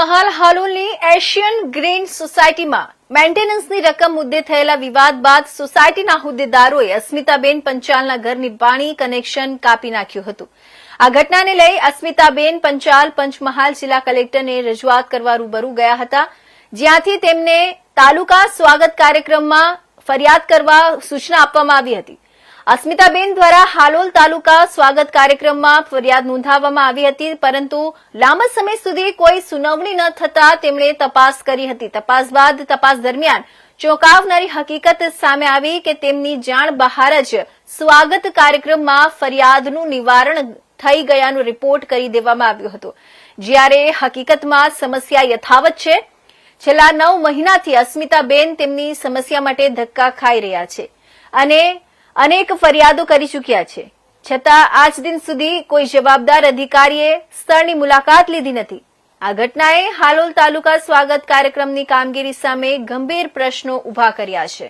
હાલ હાલોલની Asian green સોસાયટીમાં મેન્ટેનન્સની રકમ મુદ્દે થયેલા વિવાદ બાદ સોસાયટીના હોદ્દેદારોએ અસ્મિતાબેન પંચાલના ઘરની પાણી કનેક્શન કાપી નાખ્યું હતું. આ ઘટનાને લઈ અસ્મિતાબેન પંચાલ પંચમહાલ જિલ્લા કલેક્ટરને રજૂઆત કરવા રૂબરૂ ગયા હતા, જ્યાંથી તેમને તાલુકા સ્વાગત કાર્યક્રમમાં ફરિયાદ કરવા સૂચના આપવામાં આવી હતી. અસ્મિતાબેન દ્વારા હાલોલ તાલુકા સ્વાગત કાર્યક્રમમાં ફરિયાદ નોંધાવવામાં આવી હતી, પરંતુ લાંબા સમય સુધી કોઈ સુનાવણી ન થતા તેમણે તપાસ કરી હતી. તપાસ બાદ, તપાસ દરમિયાન ચોંકાવનારી હકીકત સામે આવી કે તેમની જાણ બહાર જ સ્વાગત કાર્યક્રમમાં ફરિયાદનું નિવારણ થઈ ગયાનો રિપોર્ટ કરી દેવામાં આવ્યો હતો. જ્યારે હકીકતમાં સમસ્યા યથાવત છે, છેલ્લા નવ મહિનાથી અસ્મિતાબેન તેમની સમસ્યા માટે ધક્કા ખાઈ રહ્યા છે. અને અનેક ફરિયાદો કરી ચૂક્યા છે. છતાં આજ દિન સુધી કોઈ જવાબદાર અધિકારીએ સ્થળની મુલાકાત લીધી નથી. આ ઘટનાએ હાલોલ તાલુકા સ્વાગત કાર્યક્રમની કામગીરી સામે ગંભીર પ્રશ્નો ઊભા કર્યા છે.